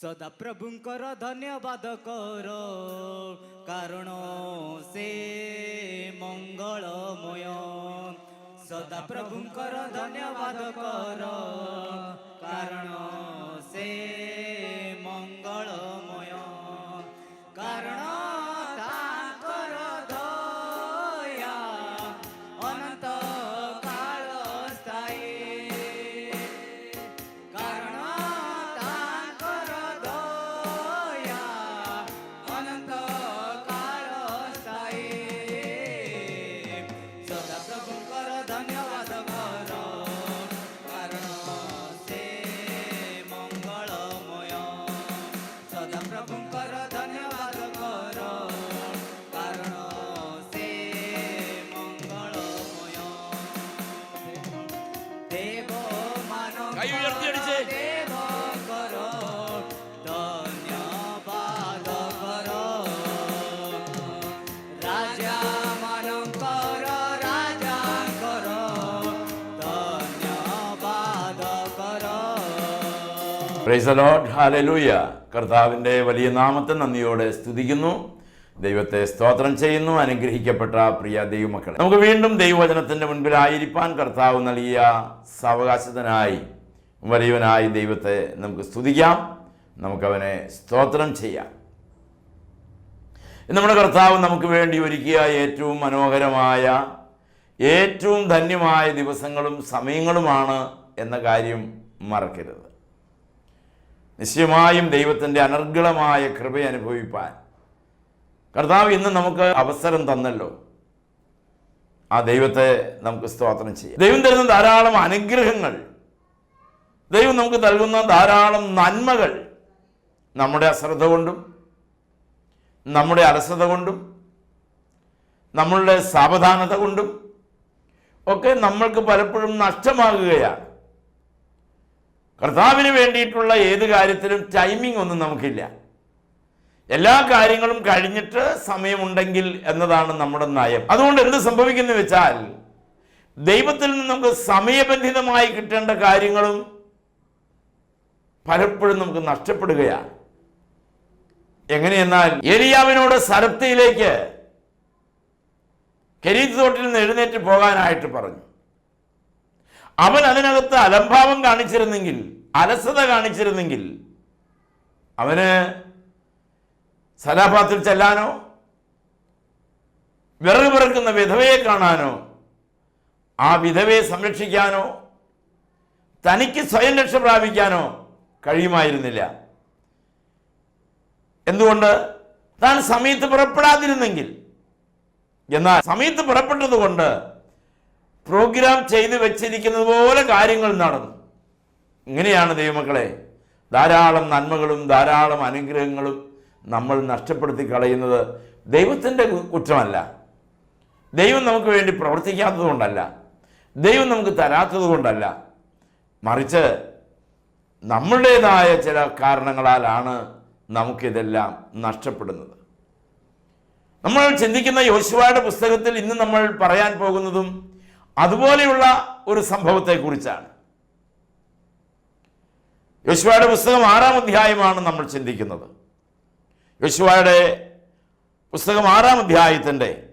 ସଦାପ୍ରଭୁଙ୍କର ଧନ୍ୟବାଦ କର କାରଣ ସେ ମଙ୍ଗଳମୟ ସଦାପ୍ରଭୁଙ୍କର ଧନ୍ୟବାଦ କର କାରଣ പ്രൈസ് ലോഡ് ഹാലലൂയ കർത്താവിന്റെ വലിയ നാമത്തെ നന്ദിയോടെ സ്തുതിക്കുന്നു. ദൈവത്തെ സ്തോത്രം ചെയ്യുന്നു. അനുഗ്രഹിക്കപ്പെട്ട പ്രിയ ദൈവമക്കളെ നമുക്ക് വീണ്ടും ദൈവവചനത്തിന്റെ മുൻപിലായിരിക്കാൻ കർത്താവ് നൽകിയ സാവകാശത്തിനായി വലിയവനായി ദൈവത്തെ നമുക്ക് സ്തുതിക്കാം. നമുക്കവനെ സ്തോത്രം ചെയ്യാം. നമ്മുടെ കർത്താവ് നമുക്ക് വേണ്ടി ഒരുക്കിയ ഏറ്റവും മനോഹരമായ ഏറ്റവും ധന്യമായ ദിവസങ്ങളും സമയങ്ങളുമാണ് എന്ന കാര്യം മറക്കരുത്. നിശ്ചയമായും ദൈവത്തിന്റെ അനർഗളമായ കൃപ അനുഭവിപ്പാൻ. കർത്താവ് ഇന്ന് നമുക്ക് അവസരം തന്നല്ലോ. ആ ദൈവത്തെ നമുക്ക് സ്തോത്രം ചെയ്യാം. ദൈവം തരുന്ന ധാരാളം അനുഗ്രഹങ്ങൾ. ദൈവം നമുക്ക് നൽകുന്ന ധാരാളം നന്മകൾ നമ്മുടെ അശ്രദ്ധ കൊണ്ടും നമ്മുടെ അലസത കൊണ്ടും നമ്മളുടെ സാവധാനത കൊണ്ടും ഒക്കെ നമ്മൾക്ക് പലപ്പോഴും നഷ്ടമാകുകയാണ്. കർത്താവിന് വേണ്ടിയിട്ടുള്ള ഏത് കാര്യത്തിലും ടൈമിംഗ് ഒന്നും നമുക്കില്ല. എല്ലാ കാര്യങ്ങളും കഴിഞ്ഞിട്ട് സമയമുണ്ടെങ്കിൽ എന്നതാണ് നമ്മുടെ നയം. അതുകൊണ്ട് എന്ത് സംഭവിക്കുന്നു വെച്ചാൽ ദൈവത്തിൽ നിന്ന് നമുക്ക് സമയബന്ധിതമായി കിട്ടേണ്ട കാര്യങ്ങളും പലപ്പോഴും നമുക്ക് നഷ്ടപ്പെടുകയാണ്. എങ്ങനെയെന്നാൽ ഏലിയാവിനോട് സരപ്തിയിലേക്ക് കരീത്തോട്ടിൽ നിന്ന് എഴുന്നേറ്റ് പോകാനായിട്ട് പറഞ്ഞു. അവൻ അതിനകത്ത് അലംഭാവം കാണിച്ചിരുന്നെങ്കിൽ അലസത കാണിച്ചിരുന്നെങ്കിൽ അവന് സലാഭാത്തിൽ ചെല്ലാനോ വിറക് പിറക്കുന്ന വിധവയെ കാണാനോ ആ വിധവയെ സംരക്ഷിക്കാനോ തനിക്ക് സ്വയം രക്ഷ പ്രാപിക്കാനോ കഴിയുമായിരുന്നില്ല. എന്തുകൊണ്ട്? താൻ സമയത്ത് പുറപ്പെടാതിരുന്നെങ്കിൽ. എന്നാൽ സമയത്ത് പുറപ്പെട്ടതുകൊണ്ട് പ്രോഗ്രാം ചെയ്തു വെച്ചിരിക്കുന്നത് പോലെ കാര്യങ്ങൾ നടന്നു. ഇങ്ങനെയാണ് ദൈവമക്കളെ ധാരാളം നന്മകളും ധാരാളം അനുഗ്രഹങ്ങളും നമ്മൾ നഷ്ടപ്പെടുത്തി കളയുന്നത്. ദൈവത്തിന്റെ കുറ്റമല്ല. ദൈവം നമുക്ക് വേണ്ടി പ്രവർത്തിക്കാത്തത് കൊണ്ടല്ല. ദൈവം നമുക്ക് തരാത്തത് കൊണ്ടല്ല. മറിച്ച് നമ്മളുടേതായ ചില കാരണങ്ങളാലാണ് നമുക്കിതെല്ലാം നഷ്ടപ്പെടുന്നത്. നമ്മൾ ചിന്തിക്കുന്ന യോശുവയുടെ പുസ്തകത്തിൽ ഇന്ന് നമ്മൾ പറയാൻ പോകുന്നതും അതുപോലെയുള്ള ഒരു സംഭവത്തെക്കുറിച്ചാണ്. യോശുവയുടെ പുസ്തകം ആറാം അധ്യായമാണ് നമ്മൾ ചിന്തിക്കുന്നത്. യോശുവയുടെ പുസ്തകം ആറാം അധ്യായത്തിന്റെ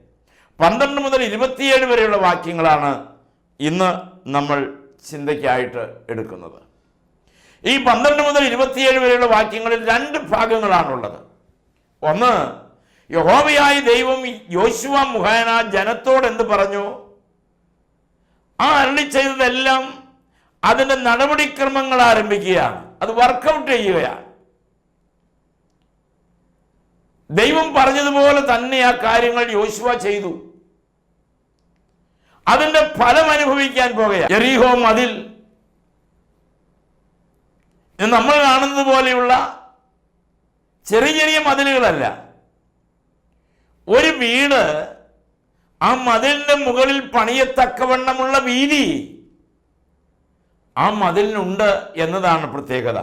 പന്ത്രണ്ട് മുതൽ ഇരുപത്തിയേഴ് വരെയുള്ള വാക്യങ്ങളാണ് ഇന്ന് നമ്മൾ ചിന്തയ്ക്കായിട്ട് എടുക്കുന്നത്. ഈ പന്ത്രണ്ട് മുതൽ ഇരുപത്തിയേഴ് വരെയുള്ള വാക്യങ്ങളിൽ രണ്ട് ഭാഗങ്ങളാണുള്ളത്. ഒന്ന് യഹോവയായ ദൈവം യോശുവ മുഖേന ജനത്തോട് എന്ത് പറഞ്ഞു? ആ അരളി ചെയ്തതെല്ലാം അതിന്റെ നടപടിക്രമങ്ങൾ ആരംഭിക്കുകയാണ്. അത് വർക്കൗട്ട് ചെയ്യുകയാണ്. ദൈവം പറഞ്ഞതുപോലെ തന്നെ ആ കാര്യങ്ങൾ യോശുവ ചെയ്തു. അതിന്റെ ഫലം അനുഭവിക്കാൻ പോകുകയാണ്. എറിഹോ മതിൽ നമ്മൾ കാണുന്നത് പോലെയുള്ള ചെറിയ ചെറിയ മതിലുകളല്ല. ഒരു വീട് ആ മതിലിന്റെ മുകളിൽ പണിയത്തക്കവണ്ണമുള്ള വീതി ആ മതിലിനുണ്ട് എന്നതാണ് പ്രത്യേകത.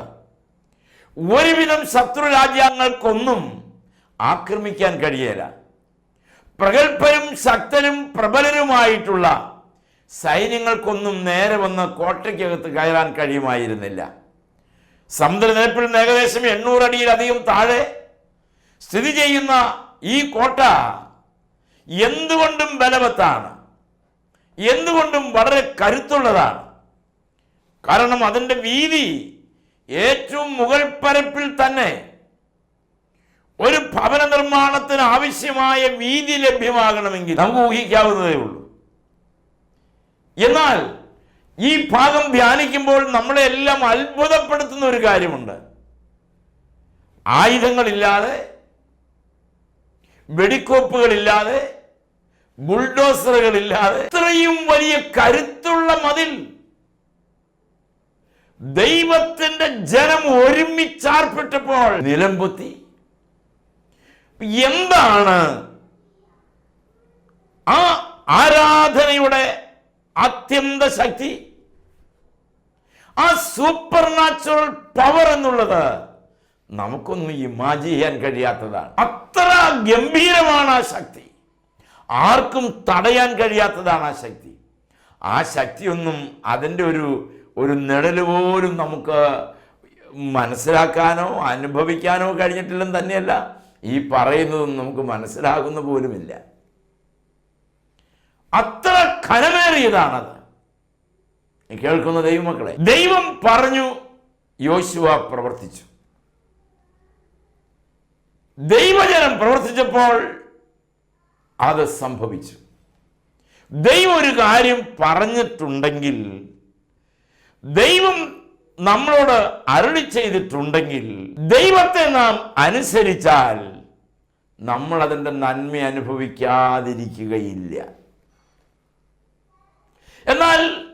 ഒരുവിധം ശത്രു രാജ്യങ്ങൾക്കൊന്നും ആക്രമിക്കാൻ കഴിയേല. പ്രഗത്ഭരും ശക്തരും പ്രബലരുമായിട്ടുള്ള സൈന്യങ്ങൾക്കൊന്നും നേരെ വന്ന് കോട്ടയ്ക്കകത്ത് കയറാൻ കഴിയുമായിരുന്നില്ല. സമുദ്രനിരപ്പിൽ ഏകദേശം എണ്ണൂറടിയിലധികം താഴെ സ്ഥിതി ചെയ്യുന്ന ഈ കോട്ട എന്തുകൊണ്ടും ബലവത്താണ്. എന്തുകൊണ്ടും വളരെ കരുത്തുള്ളതാണ്. കാരണം അതിന്റെ വീതി ഏറ്റവും മുകൾ പരപ്പിൽ തന്നെ ഒരു ഭവന നിർമ്മാണത്തിന് ആവശ്യമായ വീതി ലഭ്യമാകണമെങ്കിൽ നമുക്ക് ഊഹിക്കാവുന്നതേ ഉള്ളൂ. എന്നാൽ ഈ ഭാഗം ധ്യാനിക്കുമ്പോൾ നമ്മളെ എല്ലാം അത്ഭുതപ്പെടുത്തുന്ന ഒരു കാര്യമുണ്ട്. ആയുധങ്ങളില്ലാതെ വെടിക്കോപ്പുകളില്ലാതെ ബുൾഡോസറുകളില്ലാതെ ഇത്രയും വലിയ കരുത്തുള്ള മതിൽ ദൈവത്തിന്റെ ജനം ഒരുമിച്ചാർപ്പെട്ടപ്പോൾ നിലംപൊത്തി. എന്താണ് ആ ആരാധനയുടെ അത്യന്ത ശക്തി? ആ സൂപ്പർ നാച്ചുറൽ പവർ എന്നുള്ളത് നമുക്കൊന്നും ഇമാജിൻ ചെയ്യാൻ കഴിയാത്തതാണ്. അത്ര ഗംഭീരമാണ് ആ ശക്തി. ആർക്കും തടയാൻ കഴിയാത്തതാണ് ആ ശക്തി. ആ ശക്തിയൊന്നും അതിന്റെ ഒരു ഒരു നിഴൽ പോലും നമുക്ക് മനസ്സിലാക്കാനോ അനുഭവിക്കാനോ കഴിഞ്ഞിട്ടില്ലെന്ന് തന്നെയല്ല ഈ പറയുന്നതൊന്നും നമുക്ക് മനസ്സിലാകുന്ന പോലുമില്ല. അത്ര ഖനമേറിയതാണത് കേൾക്കുന്ന ദൈവമക്കളെ ദൈവം പറഞ്ഞു യോശുവ പ്രവർത്തിച്ചു. ദൈവജനം പ്രവർത്തിച്ചപ്പോൾ അത് സംഭവിച്ചു. ദൈവം ഒരു കാര്യം പറഞ്ഞിട്ടുണ്ടെങ്കിൽ ദൈവം നമ്മളോട് അരുളി ചെയ്തിട്ടുണ്ടെങ്കിൽ ദൈവത്തെ നാം അനുസരിച്ചാൽ നമ്മൾ അതിന്റെ നന്മ അനുഭവിക്കാതിരിക്കുകയില്ല. എന്നാൽ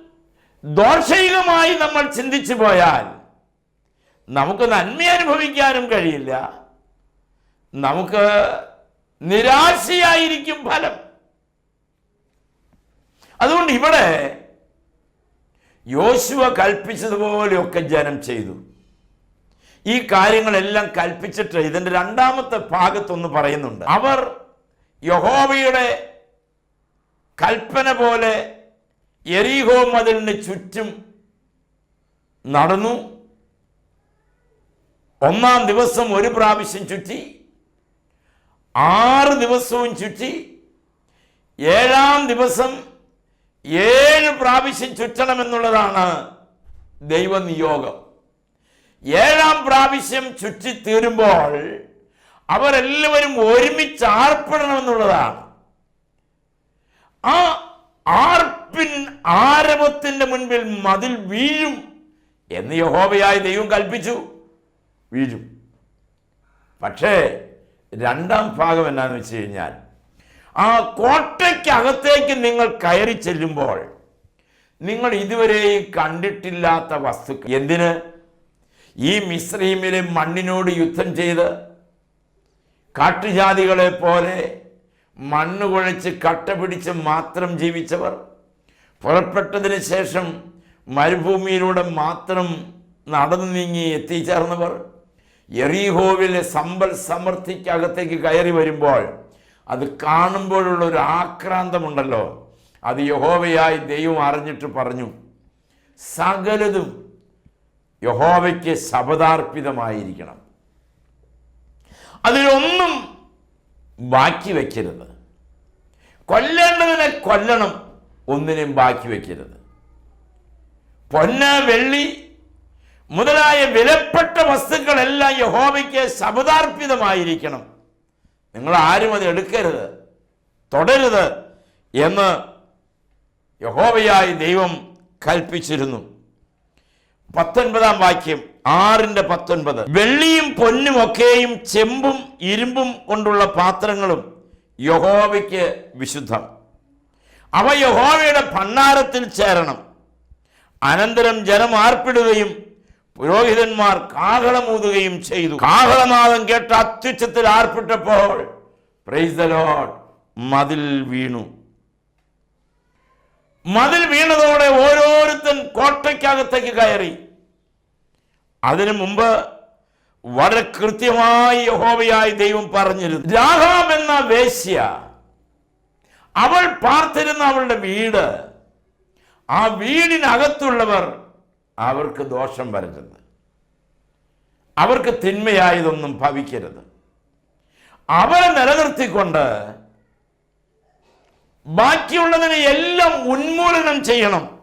ദോഷികമായി നമ്മൾ ചിന്തിച്ചു പോയാൽ നമുക്ക് നന്മ അനുഭവിക്കാനും കഴിയില്ല. നമുക്ക് നിരാശയായിരിക്കും ഫലം. അതുകൊണ്ട് ഇവിടെ യോശുവ കൽപ്പിച്ചതുപോലെയൊക്കെ ജനം ചെയ്തു. ഈ കാര്യങ്ങളെല്ലാം കൽപ്പിച്ചിട്ട് ഇതിന്റെ രണ്ടാമത്തെ ഭാഗത്തൊന്ന് പറയുന്നുണ്ട്. അവർ യഹോവയുടെ കൽപ്പന പോലെ എരിഹോ മതിലിന് ചുറ്റും നടന്നു. ഒന്നാം ദിവസം ഒരു പ്രാവശ്യം ചുറ്റി ആറ് ദിവസവും ചുറ്റി ഏഴാം ദിവസം ഏഴ് പ്രാവശ്യം ചുറ്റണമെന്നുള്ളതാണ് ദൈവനിയോഗം. ഏഴാം പ്രാവശ്യം ചുറ്റി തീരുമ്പോൾ അവരെല്ലാവരും ഒരുമിച്ച് ആർപ്പിടണമെന്നുള്ളതാണ്. ആ ആർപ്പിൻ ആരവത്തിന്റെ മുൻപിൽ മതിൽ വീഴും എന്ന് യഹോവയായ ദൈവം കൽപ്പിച്ചു. വീഴും. പക്ഷേ രണ്ടാം ഭാഗം എന്നാന്ന് വെച്ച് കഴിഞ്ഞാൽ ആ കോട്ടയ്ക്കകത്തേക്ക് നിങ്ങൾ കയറി ചെല്ലുമ്പോൾ നിങ്ങൾ ഇതുവരെയും കണ്ടിട്ടില്ലാത്ത വസ്തുക്കൾ. എന്തിന്? ഈ മിശ്രീമിലെ മണ്ണിനോട് യുദ്ധം ചെയ്ത് കാട്ടുജാതികളെ പോലെ മണ്ണ് കുഴച്ച് കട്ട പിടിച്ച് മാത്രം ജീവിച്ചവർ പുറപ്പെട്ടതിന് ശേഷം മരുഭൂമിയിലൂടെ മാത്രം നടന്നു നീങ്ങി എത്തിച്ചേർന്നവർ എറീഹോവിലെ സമ്പൽ സമൃദ്ധിക്കകത്തേക്ക് കയറി വരുമ്പോൾ അത് കാണുമ്പോഴുള്ള ഒരു ആക്രാന്തമുണ്ടല്ലോ. അത് യഹോവയായി ദൈവം അറിഞ്ഞിട്ട് പറഞ്ഞു സകലതും യഹോവയ്ക്ക് ശപദാർപ്പിതമായിരിക്കണം അതിലൊന്നും ബാക്കി വയ്ക്കരുത് കൊല്ലേണ്ടതിനെ കൊല്ലണം ഒന്നിനെയും ബാക്കി വയ്ക്കരുത് പൊന്ന വെള്ളി മുതലായ വിലപ്പെട്ട വസ്തുക്കളെല്ലാം യഹോവയ്ക്ക് ശബദാർപ്പിതമായിരിക്കണം നിങ്ങൾ ആരും അത് എടുക്കരുത് തുടരുത് എന്ന് യഹോവയായി ദൈവം കൽപ്പിച്ചിരുന്നു. പത്തൊൻപതാം വാക്യം ആറിന്റെ പത്തൊൻപത്. വെള്ളിയും പൊന്നും ഒക്കെയും ചെമ്പും ഇരുമ്പും കൊണ്ടുള്ള പാത്രങ്ങളും യഹോവയ്ക്ക് വിശുദ്ധം. അവ യഹോവയുടെ ഭണ്ണാരത്തിൽ ചേരണം. അനന്തരം ജനം ആർപ്പിടുകയും പുരോഹിതന്മാർ കാഹളമൂതുകയും ചെയ്തു. കാഹളനാഥം കേട്ട അത്യുച്ചത്തിൽ ആർപ്പിട്ടപ്പോൾ മതിൽ വീണു. മതിൽ വീണതോടെ ഓരോരുത്തൻ കോട്ടയ്ക്കകത്തേക്ക് കയറി. അതിനു മുമ്പ് വളരെ കൃത്യമായി യഹോവയായി ദൈവം പറഞ്ഞിരുന്നു രാഹാം എന്ന വേശ്യ അവൾ പാർത്തിരുന്ന അവളുടെ വീട് ആ വീടിനകത്തുള്ളവർ അവർക്ക് ദോഷം വരരുത്. അവർക്ക് തിന്മയായതൊന്നും ഭവിക്കരുത്. അവരെ നിലനിർത്തിക്കൊണ്ട് ബാക്കിയുള്ളതിനെ എല്ലാം ഉന്മൂലനം ചെയ്യണം.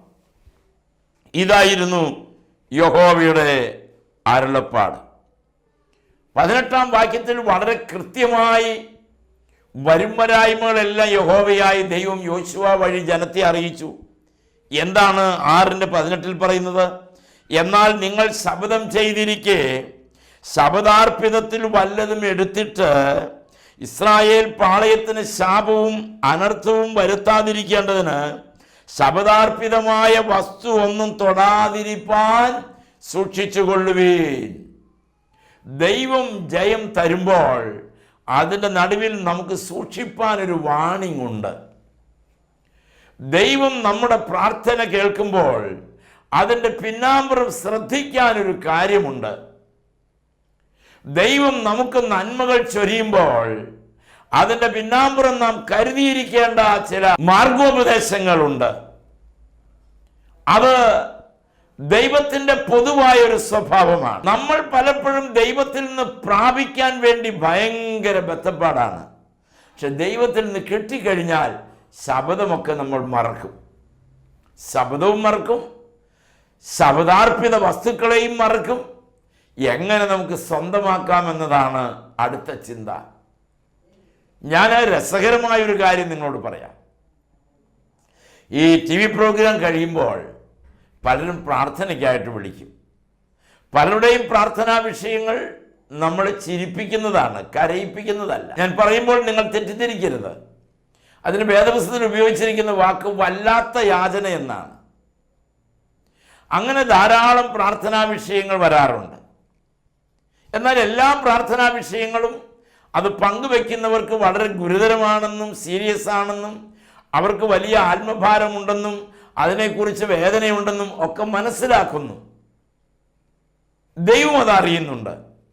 ഇതായിരുന്നു യഹോവയുടെ അരുളപ്പാട്. പതിനെട്ടാം വാക്യത്തിൽ വളരെ കൃത്യമായി വരുംവരായ്മകളെല്ലാം യഹോവയായി ദൈവം യോശുവ വഴി ജനത്തെ അറിയിച്ചു. എന്താണ് ആറിന്റെ പതിനെട്ടിൽ പറയുന്നത്? എന്നാൽ നിങ്ങൾ ശപഥം ചെയ്തിരിക്കെ ശപഥാർപ്പിതത്തിൽ വല്ലതും എടുത്തിട്ട് ഇസ്രായേൽ പാളയത്തിന് ശാപവും അനർത്ഥവും വരുത്താതിരിക്കേണ്ടതിന് ശപഥാർപ്പിതമായ വസ്തു ഒന്നും തൊടാതിരിപ്പാൻ സൂക്ഷിച്ചുകൊള്ളുവീൻ ദൈവം ജയം തരുമ്പോൾ അതിന്റെ നടുവിൽ നമുക്ക് സൂക്ഷിപ്പാൻ ഒരു വാണിംഗ് ഉണ്ട്. ദൈവം നമ്മുടെ പ്രാർത്ഥന കേൾക്കുമ്പോൾ അതിന്റെ പിന്നാമ്പുറം ശ്രദ്ധിക്കാനൊരു കാര്യമുണ്ട്. ദൈവം നമുക്ക് നന്മകൾ ചൊരിയുമ്പോൾ അതിന്റെ പിന്നാമ്പുറം നാം കരുതിയിരിക്കേണ്ട ചില മാർഗോപദേശങ്ങളുണ്ട്. അത് ദൈവത്തിന്റെ പൊതുവായ ഒരു സ്വഭാവമാണ്. നമ്മൾ പലപ്പോഴും ദൈവത്തിൽ നിന്ന് പ്രാപിക്കാൻ വേണ്ടി ഭയങ്കര ബന്ധപ്പാടാണ് പക്ഷെ ദൈവത്തിൽ നിന്ന് കിട്ടിക്കഴിഞ്ഞാൽ ശബദമൊക്കെ നമ്മൾ മറക്കും. ശബദവും മറക്കും ശബദാർപ്പിത വസ്തുക്കളെയും മറക്കും. എങ്ങനെ നമുക്ക് സ്വന്തമാക്കാമെന്നതാണ് അടുത്ത ചിന്ത. ഞാൻ രസകരമായ ഒരു കാര്യം നിങ്ങളോട് പറയാം. ഈ ടി വി പ്രോഗ്രാം കഴിയുമ്പോൾ പലരും പ്രാർത്ഥനയ്ക്കായിട്ട് വിളിക്കും. പലരുടെയും പ്രാർത്ഥനാ വിഷയങ്ങൾ നമ്മളെ ചിരിപ്പിക്കുന്നതാണ് കരയിപ്പിക്കുന്നതല്ല. ഞാൻ പറയുമ്പോൾ നിങ്ങൾ തെറ്റിദ്ധരിക്കരുത്. അതിന് വേദപുസ്തകത്തിൽ ഉപയോഗിച്ചിരിക്കുന്ന വാക്ക് വല്ലാത്ത യാചന എന്നാണ്. അങ്ങനെ ധാരാളം പ്രാർത്ഥനാ വിഷയങ്ങൾ വരാറുണ്ട്. എന്നാൽ എല്ലാ പ്രാർത്ഥനാ വിഷയങ്ങളും അത് പങ്കുവെക്കുന്നവർക്ക് വളരെ ഗുരുതരമാണെന്നും സീരിയസ് ആണെന്നും അവർക്ക് വലിയ ആത്മഭാരമുണ്ടെന്നും അതിനെക്കുറിച്ച് വേദനയുണ്ടെന്നും ഒക്കെ മനസ്സിലാക്കുന്നു. ദൈവം അതറിയുന്നുണ്ട്.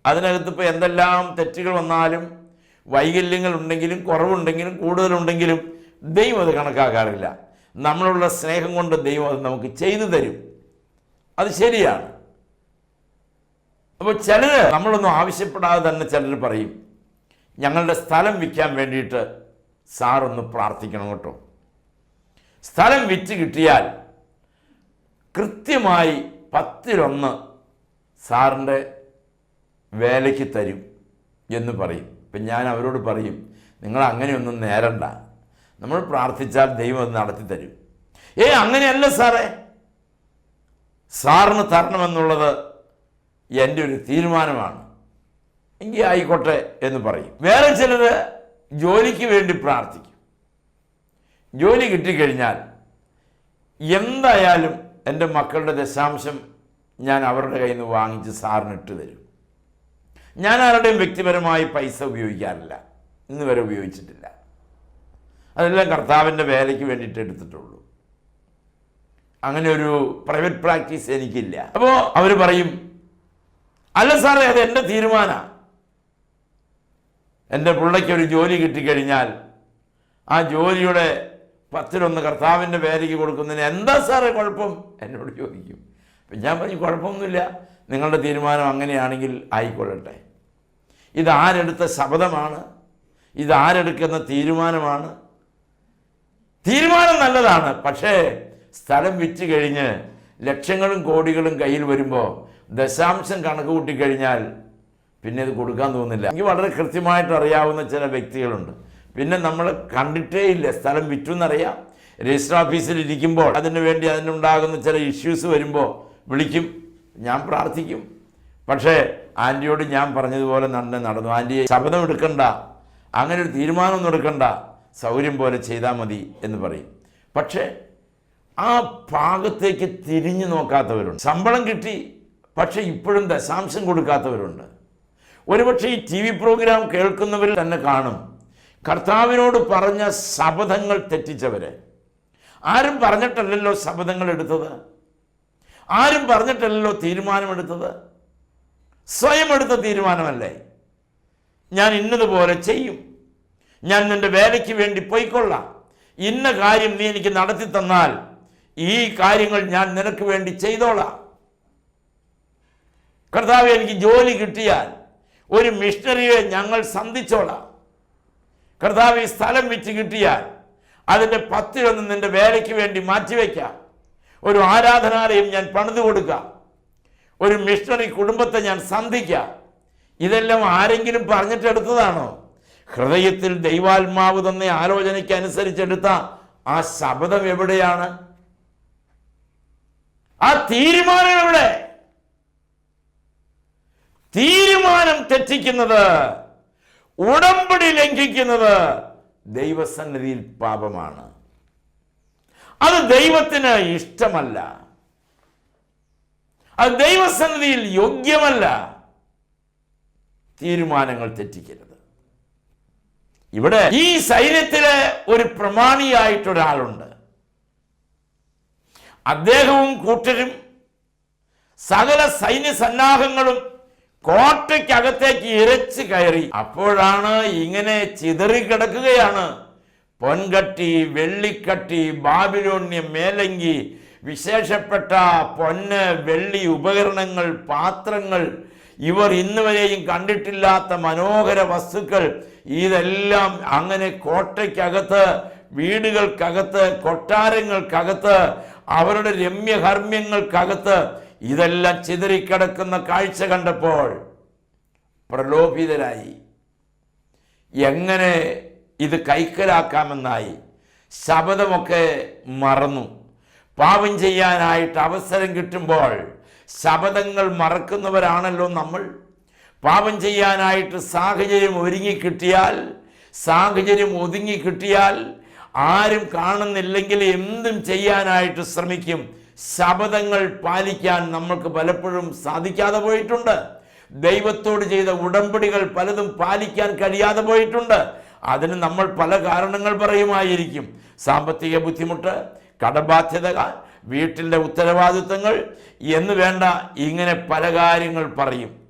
അതിനകത്ത് ഇപ്പോൾ എന്തെല്ലാം തെറ്റുകൾ വന്നാലും വൈകല്യങ്ങൾ ഉണ്ടെങ്കിലും കുറവുണ്ടെങ്കിലും കൂടുതലുണ്ടെങ്കിലും ദൈവം അത് കണക്കാക്കാറില്ല. നമ്മളുള്ള സ്നേഹം കൊണ്ട് ദൈവം അത് നമുക്ക് ചെയ്തു തരും. അത് ശരിയാണ്. അപ്പോൾ ചിലർ നമ്മളൊന്നും ആവശ്യപ്പെടാതെ തന്നെ ചിലർ പറയും ഞങ്ങളുടെ സ്ഥലം വിൽക്കാൻ വേണ്ടിയിട്ട് സാറൊന്ന് പ്രാർത്ഥിക്കണം കേട്ടോ. സ്ഥലം വിറ്റ് കിട്ടിയാൽ കൃത്യമായി പത്തിലൊന്ന് സാറിന്റെ വേലയ്ക്ക് തരും എന്ന് പറയും. ഇപ്പം ഞാൻ അവരോട് പറയും നിങ്ങൾ അങ്ങനെയൊന്നും നേരണ്ട. നമ്മൾ പ്രാർത്ഥിച്ചാൽ ദൈവം അത് നടത്തി തരും ഏ അങ്ങനെയല്ല സാറേ. സാറിന് തരണമെന്നുള്ളത് എന്റെ ഒരു തീരുമാനമാണ്. എങ്കിൽ ആയിക്കോട്ടെ എന്ന് പറയും. വേറെ ചിലർ ജോലിക്ക് വേണ്ടി പ്രാർത്ഥിക്കും. ജോലി കിട്ടിക്കഴിഞ്ഞാൽ എന്തായാലും എന്റെ മക്കളുടെ ദശാംശം ഞാൻ അവരുടെ കയ്യിൽ നിന്ന് വാങ്ങിച്ച് സാറിന് ഇട്ട് തരും. ഞാൻ ആരുടെയും വ്യക്തിപരമായി പൈസ ഉപയോഗിക്കാറില്ല. ഇന്ന് വരെ ഉപയോഗിച്ചിട്ടില്ല. അതെല്ലാം കർത്താവിന്റെ വേലയ്ക്ക് വേണ്ടിയിട്ട് എടുത്തിട്ടുള്ളൂ. അങ്ങനെ ഒരു പ്രൈവറ്റ് പ്രാക്ടീസ് എനിക്കില്ല. അപ്പോൾ അവർ പറയും അല്ല സാറേ അത് എന്റെ തീരുമാനമാണ് എന്റെ പിള്ളയ്ക്ക് ഒരു ജോലി കിട്ടിക്കഴിഞ്ഞാൽ ആ ജോലിയുടെ പത്തിലൊന്ന് കർത്താവിന്റെ പേരയ്ക്ക് കൊടുക്കുന്നതിന് എന്താ സാറേ കുഴപ്പം? എന്നോട് ചോദിക്കും. അപ്പം ഞാൻ പറഞ്ഞു കുഴപ്പമൊന്നുമില്ല. നിങ്ങളുടെ തീരുമാനം അങ്ങനെയാണെങ്കിൽ ആയിക്കൊള്ളട്ടെ. ഇതാരെടുത്ത ശബ്ദമാണ് ഇത് ആരെടുക്കുന്ന തീരുമാനമാണ്? തീരുമാനം നല്ലതാണ്. പക്ഷേ സ്ഥലം വിറ്റ് കഴിഞ്ഞ് ലക്ഷങ്ങളും കോടികളും കയ്യിൽ വരുമ്പോൾ ദശാംശം കണക്ക് കൂട്ടിക്കഴിഞ്ഞാൽ പിന്നെ ഇത് കൊടുക്കാൻ തോന്നില്ല. എനിക്ക് വളരെ കൃത്യമായിട്ട് അറിയാവുന്ന ചില വ്യക്തികളുണ്ട്. പിന്നെ നമ്മൾ കണ്ടിട്ടേ ഇല്ല. സ്ഥലം വിറ്റു എന്നറിയാം രജിസ്റ്റർ ഓഫീസിൽ ഇരിക്കുമ്പോൾ അതിന് വേണ്ടി അതിനുണ്ടാകുന്ന ചില ഇഷ്യൂസ് വരുമ്പോൾ വിളിക്കും. ഞാൻ പ്രാർത്ഥിക്കും. പക്ഷേ ആന്റിയോട് ഞാൻ പറഞ്ഞതുപോലെ തന്നെ നടന്നു. ആന്റിയെ ശബ്ദം എടുക്കണ്ട. അങ്ങനെ ഒരു തീരുമാനമൊന്നും എടുക്കണ്ട. സൗകര്യം പോലെ ചെയ്താൽ മതി എന്ന് പറയും. പക്ഷേ ആ ഭാഗത്തേക്ക് തിരിഞ്ഞു നോക്കാത്തവരുണ്ട്. ശമ്പളം കിട്ടി പക്ഷെ ഇപ്പോഴും ദശാംശം കൊടുക്കാത്തവരുണ്ട്. ഒരുപക്ഷെ ഈ ടി വി പ്രോഗ്രാം കേൾക്കുന്നവരിൽ തന്നെ കാണും. കർത്താവിനോട് പറഞ്ഞ ശപഥങ്ങൾ തെറ്റിച്ചവരെ. ആരും പറഞ്ഞിട്ടല്ലല്ലോ ശപഥങ്ങൾ എടുത്തത്. ആരും പറഞ്ഞിട്ടല്ലല്ലോ തീരുമാനമെടുത്തത്. സ്വയം എടുത്ത തീരുമാനമല്ലേ? ഞാൻ ഇന്നതുപോലെ ചെയ്യും. ഞാൻ നിന്റെ വേലയ്ക്ക് വേണ്ടി പോയിക്കൊള്ളാം. ഇന്ന കാര്യം നീ എനിക്ക് നടത്തി തന്നാൽ ഈ കാര്യങ്ങൾ ഞാൻ നിനക്ക് വേണ്ടി ചെയ്തോളാം. കർത്താവ് എനിക്ക് ജോലി കിട്ടിയാൽ ഒരു മിഷണറിയെ ഞങ്ങൾ സന്ധിച്ചോളാം. കർത്താവ് ഈ സ്ഥലം വിറ്റ് കിട്ടിയാൽ അതിന്റെ പത്തിലൊന്ന് നിന്റെ വേലയ്ക്ക് വേണ്ടി മാറ്റിവെക്കാം. ഒരു ആരാധനാലയം ഞാൻ പണിതു കൊടുക്കാം. ഒരു മിഷണറി കുടുംബത്തെ ഞാൻ സന്ധിക്കാം. ഇതെല്ലാം ആരെങ്കിലും പറഞ്ഞിട്ടെടുത്തതാണോ? ഹൃദയത്തിൽ ദൈവാത്മാവ് തന്നെ ആലോചനയ്ക്ക് അനുസരിച്ചെടുത്ത ആ ശബ്ദം എവിടെയാണ്? ആ തീരുമാനം എവിടെ? തീരുമാനം തെറ്റിക്കുന്നത് ഉടമ്പടി ലംഘിക്കുന്നത് ദൈവസന്നിധിയിൽ പാപമാണ്. അത് ദൈവത്തിന് ഇഷ്ടമല്ല. അത് ദൈവസന്നിധിയിൽ യോഗ്യമല്ല. തീരുമാനങ്ങൾ തെറ്റിക്കരുത്. ഇവിടെ ഈ സൈന്യത്തിലെ ഒരു പ്രമാണിയായിട്ടൊരാളുണ്ട് അദ്ദേഹവും കൂട്ടരും സകല സൈന്യ സന്നാഹങ്ങളും കോട്ടയ്ക്കകത്തേക്ക് ഇരച്ച് കയറി. അപ്പോഴാണ് ഇങ്ങനെ ചിതറിക്കിടക്കുകയാണ് പൊൻകട്ടി വെള്ളിക്കട്ടി ബാബിലോണ്യ മേലങ്കി വിശേഷപ്പെട്ട പൊന്ന് വെള്ളി ഉപകരണങ്ങൾ പാത്രങ്ങൾ ഇവർ ഇന്ന് വരെയും കണ്ടിട്ടില്ലാത്ത മനോഹര വസ്തുക്കൾ ഇതെല്ലാം അങ്ങനെ കോട്ടയ്ക്കകത്ത് വീടുകൾക്കകത്ത് കൊട്ടാരങ്ങൾക്കകത്ത് അവരുടെ രമ്യഹർമ്മ്യങ്ങൾക്കകത്ത് ഇതെല്ലാം ചിതറിക്കിടക്കുന്ന കാഴ്ച കണ്ടപ്പോൾ പ്രലോഭിതരായി. എങ്ങനെ ഇത് കൈക്കലാക്കാമെന്നായി ശബദമൊക്കെ മറന്നു. പാപം ചെയ്യാനായിട്ട് അവസരം കിട്ടുമ്പോൾ ശബദങ്ങൾ മറക്കുന്നവരാണല്ലോ നമ്മൾ. പാപം ചെയ്യാനായിട്ട് സാഹചര്യം ഒരുങ്ങി കിട്ടിയാൽ സാഹചര്യം ഒതുങ്ങി കിട്ടിയാൽ ആരും കാണുന്നില്ലെങ്കിൽ എന്തും ചെയ്യാനായിട്ട് ശ്രമിക്കും. ശബദങ്ങൾ പാലിക്കാൻ നമ്മൾക്ക് പലപ്പോഴും സാധിക്കാതെ പോയിട്ടുണ്ട്. ദൈവത്തോട് ചെയ്ത ഉടമ്പടികൾ പലതും പാലിക്കാൻ കഴിയാതെ പോയിട്ടുണ്ട്. അതിന് നമ്മൾ പല കാരണങ്ങൾ പറയുമായിരിക്കും. സാമ്പത്തിക ബുദ്ധിമുട്ട് കടബാധ്യത വീട്ടിന്റെ ഉത്തരവാദിത്തങ്ങൾ എന്ന് വേണ്ട ഇങ്ങനെ പല കാര്യങ്ങൾ പറയും.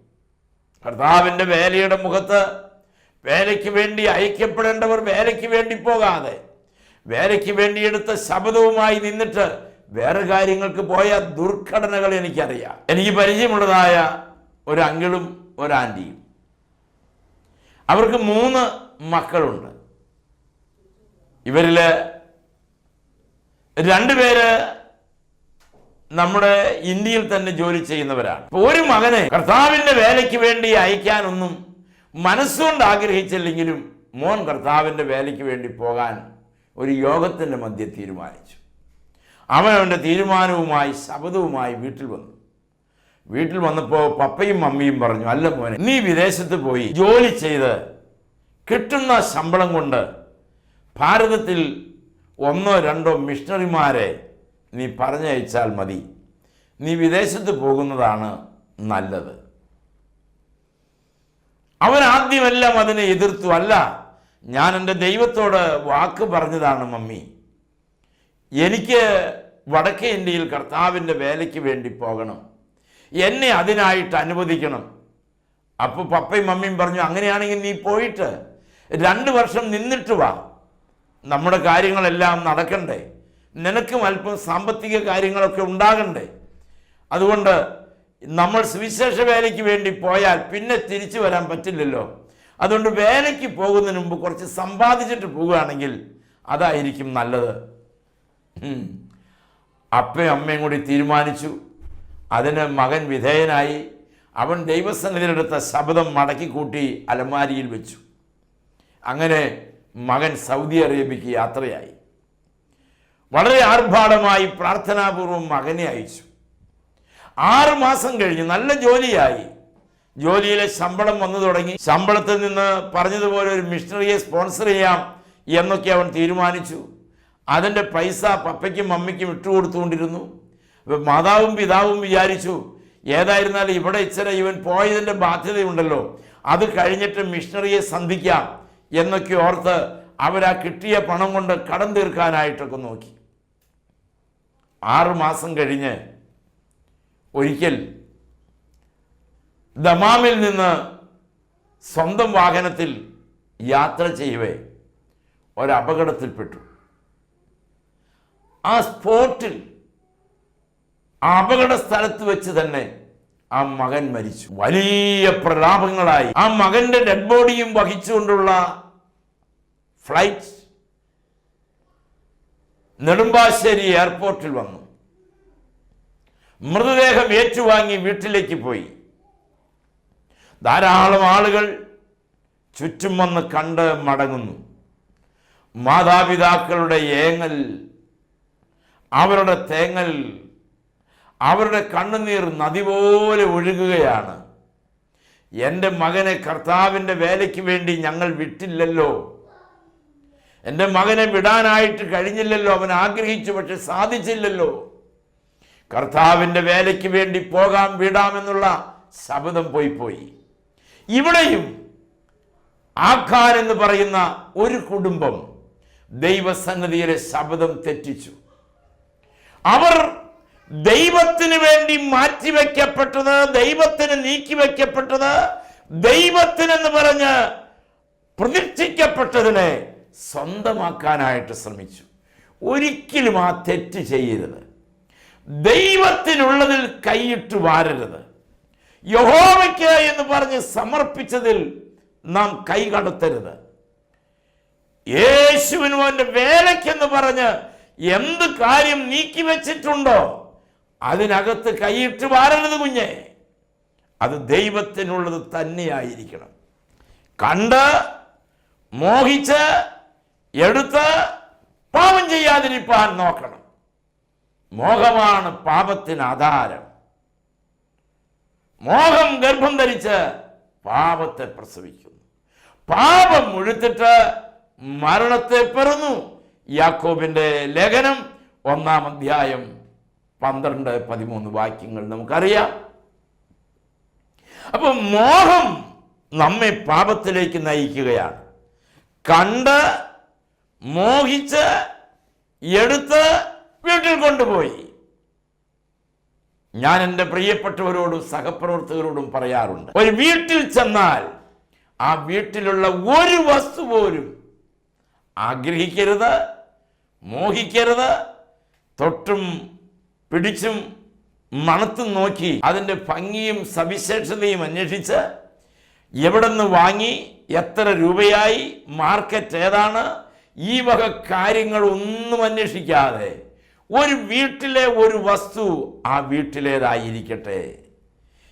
കർത്താവിന്റെ വേലയുടെ മുഖത്ത് വേലയ്ക്ക് വേണ്ടി ഐക്യപ്പെടേണ്ടവർ വേലയ്ക്ക് വേണ്ടി പോകാതെ വേലയ്ക്ക് വേണ്ടിയെടുത്ത ശബദവുമായി നിന്നിട്ട് വേറെ കാര്യങ്ങൾക്ക് പോയ ദുർഘടനകൾ എനിക്കറിയാം. എനിക്ക് പരിചയമുള്ളതായ ഒരു അങ്കിളും ഒരു അവർക്ക് മൂന്ന് മക്കളുണ്ട്. ഇവരിൽ രണ്ടുപേര് നമ്മുടെ ഇന്ത്യയിൽ തന്നെ ജോലി ചെയ്യുന്നവരാണ്. ഒരു മകനെ കർത്താവിന്റെ വേലയ്ക്ക് വേണ്ടി അയക്കാനൊന്നും മനസ്സുകൊണ്ട് ആഗ്രഹിച്ചില്ലെങ്കിലും മോൻ കർത്താവിന്റെ വേലയ്ക്ക് വേണ്ടി പോകാൻ ഒരു യോഗത്തിന്റെ മധ്യ തീരുമാനിച്ചു. അവൻ അവന്റെ തീരുമാനവുമായി ശബദവുമായി വീട്ടിൽ വന്നു. വീട്ടിൽ വന്നപ്പോൾ പപ്പയും മമ്മിയും പറഞ്ഞു അല്ല മോനെ നീ വിദേശത്ത് പോയി ജോലി ചെയ്ത് കിട്ടുന്ന ശമ്പളം കൊണ്ട് ഭാരതത്തിൽ ഒന്നോ രണ്ടോ മിഷണറിമാരെ നീ പറഞ്ഞയച്ചാൽ മതി. നീ വിദേശത്ത് പോകുന്നതാണ് നല്ലത്. അവൻ ആദ്യമെല്ലാം അതിനെ എതിർത്തു. അല്ല ഞാൻ എന്റെ ദൈവത്തോട് വാക്ക് പറഞ്ഞതാണ് മമ്മി. എനിക്ക് വടക്കേ ഇന്ത്യയിൽ കർത്താവിന്റെ വേലയ്ക്ക് വേണ്ടി പോകണം. എന്നെ അതിനായിട്ട് അനുവദിക്കണം. അപ്പോൾ പപ്പയും മമ്മിയും പറഞ്ഞു അങ്ങനെയാണെങ്കിൽ നീ പോയിട്ട് രണ്ട് വർഷം നിന്നിട്ട് വാ. നമ്മുടെ കാര്യങ്ങളെല്ലാം നടക്കണ്ടേ. നിനക്കും അല്പം സാമ്പത്തിക കാര്യങ്ങളൊക്കെ ഉണ്ടാകണ്ടേ. അതുകൊണ്ട് നമ്മൾ സുവിശേഷ വേലയ്ക്ക് വേണ്ടി പോയാൽ പിന്നെ തിരിച്ചു വരാൻ പറ്റില്ലല്ലോ. അതുകൊണ്ട് വേലയ്ക്ക് പോകുന്നതിന് മുമ്പ് കുറച്ച് സമ്പാദിച്ചിട്ട് പോവുകയാണെങ്കിൽ അതായിരിക്കും നല്ലത്. അപ്പയും അമ്മയും കൂടി തീരുമാനിച്ചു. അതിന് മകൻ വിധേയനായി അവൻ ദൈവസന്നിധിയിലെടുത്ത ശബ്ദം മടക്കി കൂട്ടി അലമാരിയിൽ വെച്ചു. അങ്ങനെ മകൻ സൗദി അറേബ്യക്ക് യാത്രയായി. വളരെ ആർഭാടമായി പ്രാർത്ഥനാപൂർവം മകനെ അയച്ചു. ആറ് മാസം കഴിഞ്ഞ് നല്ല ജോലിയായി. ജോലിയിലെ ശമ്പളം വന്നു തുടങ്ങി. ശമ്പളത്തിൽ നിന്ന് പറഞ്ഞതുപോലെ ഒരു മിഷണറിയെ സ്പോൺസർ ചെയ്യാം എന്നൊക്കെ അവൻ തീരുമാനിച്ചു. അതിന്റെ പൈസ പപ്പയ്ക്കും മമ്മിക്കും ഇട്ടുകൊടുത്തുകൊണ്ടിരുന്നു മാതാവും പിതാവും വിചാരിച്ചു ഏതായിരുന്നാലും ഇവിടെ ഇച്ചിരി ഇവൻ പോയതിന്റെ ബാധ്യതയുണ്ടല്ലോ. അത് കഴിഞ്ഞിട്ട് മിഷണറിയെ സന്ധിക്കാം എന്നൊക്കെ ഓർത്ത് അവരാ കിട്ടിയ പണം കൊണ്ട് കടം തീർക്കാനായിട്ടൊക്കെ നോക്കി. ആറുമാസം കഴിഞ്ഞ് ഒരിക്കൽ ദമാമിൽ നിന്ന് സ്വന്തം വാഹനത്തിൽ യാത്ര ചെയ്യവേ. ഒരപകടത്തിൽപ്പെട്ടു. ആ സ്പോട്ടിൽ ആ അപകട സ്ഥലത്ത് വെച്ച് തന്നെ ആ മകൻ മരിച്ചു. വലിയ പ്രലാപങ്ങളായി. ആ മകന്റെ ഡെഡ് ബോഡിയും വഹിച്ചുകൊണ്ടുള്ള ഫ്ലൈറ്റ് നെടുമ്പാശ്ശേരി എയർപോർട്ടിൽ വന്നു. മൃതദേഹം ഏറ്റുവാങ്ങി വീട്ടിലേക്ക് പോയി. ധാരാളം ആളുകൾ ചുറ്റും വന്ന് കണ്ട് മടങ്ങുന്നു. മാതാപിതാക്കളുടെ ഏങ്ങൽ അവരുടെ തേങ്ങൽ അവരുടെ കണ്ണുനീർ നദി പോലെ ഒഴുകുകയാണ്. എന്റെ മകനെ കർത്താവിന്റെ വേലയ്ക്ക് വേണ്ടി ഞങ്ങൾ വിട്ടില്ലല്ലോ. എന്റെ മകനെ വിടാനായിട്ട് കഴിഞ്ഞില്ലല്ലോ. അവൻ ആഗ്രഹിച്ചു പക്ഷെ സാധിച്ചില്ലല്ലോ. കർത്താവിന്റെ വേലയ്ക്ക് വേണ്ടി പോകാം വിടാമെന്നുള്ള ശബ്ദം പോയി പോയി. ഇവിടെയും ആഖാൻ എന്ന് പറയുന്ന ഒരു കുടുംബം ദൈവസന്നതിയിലെ ശബ്ദം തെറ്റിച്ചു. അവർ ദൈവത്തിന് വേണ്ടി മാറ്റിവെക്കപ്പെട്ടത് ദൈവത്തിന് നീക്കിവെക്കപ്പെട്ടത് ദൈവത്തിനെന്ന് പറഞ്ഞ് പ്രതീക്ഷിക്കപ്പെട്ടതിനെ സ്വന്തമാക്കാനായിട്ട് ശ്രമിച്ചു. ഒരിക്കലും ആ തെറ്റ് ചെയ്യരുത്. ദൈവത്തിനുള്ളതിൽ കൈയിട്ട് വാരരുത്. യഹോവയ്ക്ക് എന്ന് പറഞ്ഞ് സമർപ്പിച്ചതിൽ നാം കൈ കടത്തരുത്. യേശുവിനും അവന്റെ വേലയ്ക്കെന്ന് പറഞ്ഞ് എന്ത് കാര്യം നീക്കി വെച്ചിട്ടുണ്ടോ അതിനകത്ത് കൈയിട്ട് വാരരുത് കുഞ്ഞെ. അത് ദൈവത്തിനുള്ളത് തന്നെയായിരിക്കണം. കണ്ട് മോഹിച്ച് എടുത്ത് പാപം ചെയ്യാതിരിപ്പാൻ നോക്കണം. മോഹമാണ് പാപത്തിന് ആധാരം. മോഹം ഗർഭം ധരിച്ച് പാപത്തെ പ്രസവിക്കുന്നു. പാപം മുഴുത്തിട്ട് മരണത്തെ പെറുന്നു. യാക്കോബിന്റെ ലേഖനം ഒന്നാം അധ്യായം പന്ത്രണ്ട് പതിമൂന്ന് വാക്യങ്ങൾ നമുക്കറിയാം. അപ്പൊ മോഹം നമ്മെ പാപത്തിലേക്ക് നയിക്കുകയാണ്. കണ്ട് മോഹിച്ച് എടുത്ത് വീട്ടിൽ കൊണ്ടുപോയി. ഞാൻ എന്റെ പ്രിയപ്പെട്ടവരോടും സഹപ്രവർത്തകരോടും പറയാറുണ്ട്. ഒരു വീട്ടിൽ ചെന്നാൽ ആ വീട്ടിലുള്ള ഒരു വസ്തു പോലും ആഗ്രഹിക്കരുത് മോഹിക്കരുത് തൊട്ടും പിടിച്ചും മണത്തും നോക്കി അതിന്റെ ഭംഗിയും സവിശേഷതയും അന്വേഷിച്ച് എവിടെ നിന്ന് വാങ്ങി എത്ര രൂപയായി മാർക്കറ്റ് ഏതാണ് ഈ വക കാര്യങ്ങളൊന്നും അന്വേഷിക്കാതെ ഒരു വീട്ടിലെ ഒരു വസ്തു ആ വീട്ടിലേതായിരിക്കട്ടെ?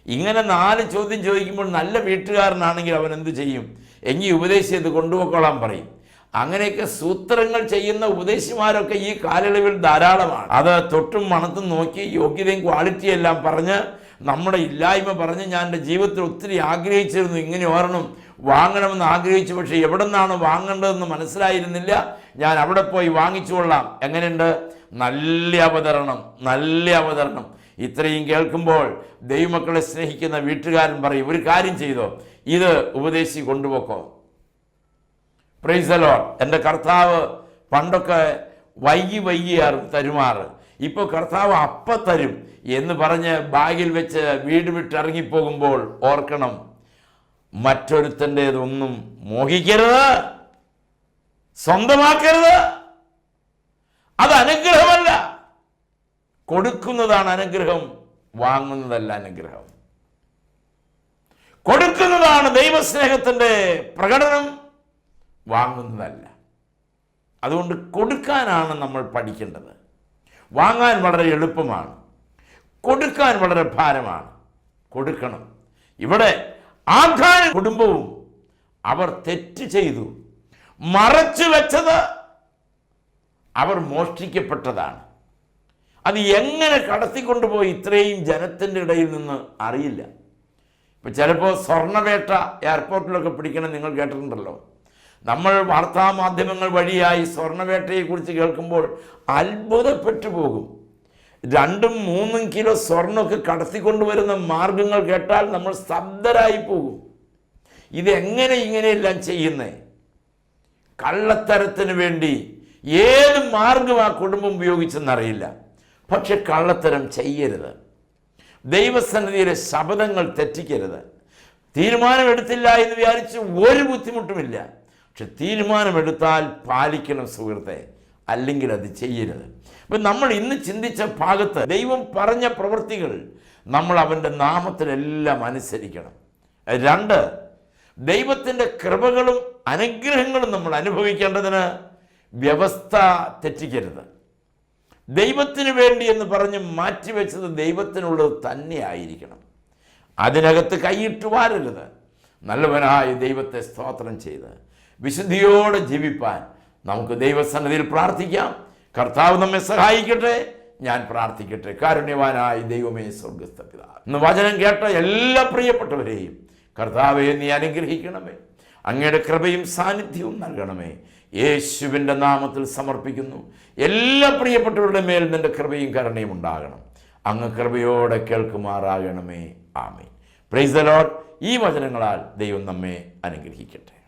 ഇങ്ങനെ നാല് ചോദ്യം ചോദിക്കുമ്പോൾ നല്ല വീട്ടുകാരനാണെങ്കിൽ അവൻ എന്ത് ചെയ്യും? എങ്കിൽ ഉപദേശി ഇത് കൊണ്ടുപോയിക്കോളാൻ പറയും. അങ്ങനെയൊക്കെ സൂത്രങ്ങൾ ചെയ്യുന്ന ഉപദേശിമാരൊക്കെ ഈ കാലയളവിൽ ധാരാളമാണ്. അത് തൊട്ടും മണത്തും നോക്കി യോഗ്യതയും ക്വാളിറ്റിയും എല്ലാം പറഞ്ഞ് നമ്മുടെ ഇല്ലായ്മ പറഞ്ഞ് ഞാൻ എന്റെ ജീവിതത്തിൽ ഒത്തിരി ആഗ്രഹിച്ചിരുന്നു. ഇങ്ങനെ ഓരണം വാങ്ങണമെന്ന് ആഗ്രഹിച്ചു. പക്ഷേ എവിടെ നിന്നാണ് വാങ്ങേണ്ടതെന്ന് മനസ്സിലായിരുന്നില്ല. ഞാൻ അവിടെ പോയി വാങ്ങിച്ചുകൊള്ളാം എങ്ങനെയുണ്ട്? നല്ല അവതരണം നല്ല അവതരണം. ഇത്രയും കേൾക്കുമ്പോൾ ദൈവമക്കളെ സ്നേഹിക്കുന്ന വീട്ടുകാരൻ പറയും ഒരു കാര്യം ചെയ്തോ? ഇത് ഉപദേശി കൊണ്ടുപോക്കോ. പ്രൈസലോ എന്റെ കർത്താവ് പണ്ടൊക്കെ വൈകി വൈകിയാർ തരുമാറ് ഇപ്പോൾ കർത്താവ് അപ്പ തരും എന്ന് പറഞ്ഞ് ബാഗിൽ വെച്ച് വീട് വിട്ടിറങ്ങിപ്പോകുമ്പോൾ ഓർക്കണം മറ്റൊരുത്തന്റെതൊന്നും മോഹിക്കരുത് സ്വന്തമാക്കരുത്. അത് അനുഗ്രഹമല്ല. കൊടുക്കുന്നതാണ് അനുഗ്രഹം വാങ്ങുന്നതല്ല അനുഗ്രഹം. കൊടുക്കുന്നതാണ് ദൈവസ്നേഹത്തിന്റെ പ്രകടനം വാങ്ങുന്നതല്ല. അതുകൊണ്ട് കൊടുക്കാനാണ് നമ്മൾ പഠിക്കേണ്ടത്. വാങ്ങാൻ വളരെ എളുപ്പമാണ്. കൊടുക്കാൻ വളരെ ഭാരമാണ്. കൊടുക്കണം. ഇവിടെ ആധാര കുടുംബവും അവർ തെറ്റ് ചെയ്തു. മറച്ചു വെച്ചത് അവർ മോഷ്ടിക്കപ്പെട്ടതാണ്. അത് എങ്ങനെ കടത്തിക്കൊണ്ടുപോയി ഇത്രയും ജനത്തിന്റെ ഇടയിൽ നിന്ന് അറിയില്ല. ഇപ്പം ചിലപ്പോൾ സ്വർണവേട്ട എയർപോർട്ടിലൊക്കെ പിടിക്കണം നിങ്ങൾ കേട്ടിട്ടുണ്ടല്ലോ. നമ്മൾ വാർത്താമാധ്യമങ്ങൾ വഴിയായി സ്വർണവേട്ടയെക്കുറിച്ച് കേൾക്കുമ്പോൾ അത്ഭുതപ്പെട്ടു പോകും. രണ്ടും മൂന്നും കിലോ സ്വർണമൊക്കെ കടത്തിക്കൊണ്ടുവരുന്ന മാർഗങ്ങൾ കേട്ടാൽ നമ്മൾ സ്തബ്ധരായി പോകും. ഇതെങ്ങനെ ഇങ്ങനെയെല്ലാം ചെയ്യുന്നേ? കള്ളത്തരത്തിന് വേണ്ടി ഏത് മാർഗം ആ കുടുംബം ഉപയോഗിച്ചെന്നറിയില്ല. പക്ഷെ കള്ളത്തരം ചെയ്യരുത്. ദൈവസന്നിധിയിലെ ശബ്ദങ്ങൾ തെറ്റിക്കരുത്. തീരുമാനമെടുത്തില്ല എന്ന് വിചാരിച്ച് ഒരു ബുദ്ധിമുട്ടുമില്ല. പക്ഷെ തീരുമാനമെടുത്താൽ പാലിക്കണം സുഹൃത്തെ. അല്ലെങ്കിൽ അത് ചെയ്യരുത്. അപ്പം നമ്മൾ ഇന്ന് ചിന്തിച്ച ഭാഗത്ത് ദൈവം പറഞ്ഞ പ്രവൃത്തികൾ നമ്മൾ അവന്റെ നാമത്തിലെല്ലാം അനുസരിക്കണം. രണ്ട് ദൈവത്തിന്റെ കൃപകളും അനുഗ്രഹങ്ങളും നമ്മൾ അനുഭവിക്കേണ്ടതിന് വ്യവസ്ഥ തെറ്റിക്കരുത്. ദൈവത്തിന് വേണ്ടി എന്ന് പറഞ്ഞ് മാറ്റിവെച്ചത് ദൈവത്തിനുള്ളത് തന്നെ ആയിരിക്കണം അതിനകത്ത് കൈയിട്ട് വാരരുത്. നല്ലവനായ ദൈവത്തെ സ്തോത്രം ചെയ്ത് വിശുദ്ധിയോടെ ജീവിപ്പാൻ നമുക്ക് ദൈവസന്നിധിയിൽ പ്രാർത്ഥിക്കാം. കർത്താവ് നമ്മെ സഹായിക്കട്ടെ. ഞാൻ പ്രാർത്ഥിക്കട്ടെ. കാരുണ്യവാനായ ദൈവമേ സ്വർഗസ്ഥ പിതാവ്. ഇന്ന് വചനം കേട്ട എല്ലാ പ്രിയപ്പെട്ടവരെയും കർത്താവെ നീ അനുഗ്രഹിക്കണമേ. അങ്ങയുടെ കൃപയും സാന്നിധ്യവും നൽകണമേ. യേശുവിന്റെ നാമത്തിൽ സമർപ്പിക്കുന്നു. എല്ലാ പ്രിയപ്പെട്ടവരുടെ മേൽ നിന്റെ കൃപയും കരുണയും ഉണ്ടാകണം. അങ്ങ് കൃപയോടെ കേൾക്കുമാറാകണമേ. ആമേ പ്രൈസ് ദ ലോർഡ് ഈ വചനങ്ങളാൽ ദൈവം നമ്മെ അനുഗ്രഹിക്കട്ടെ.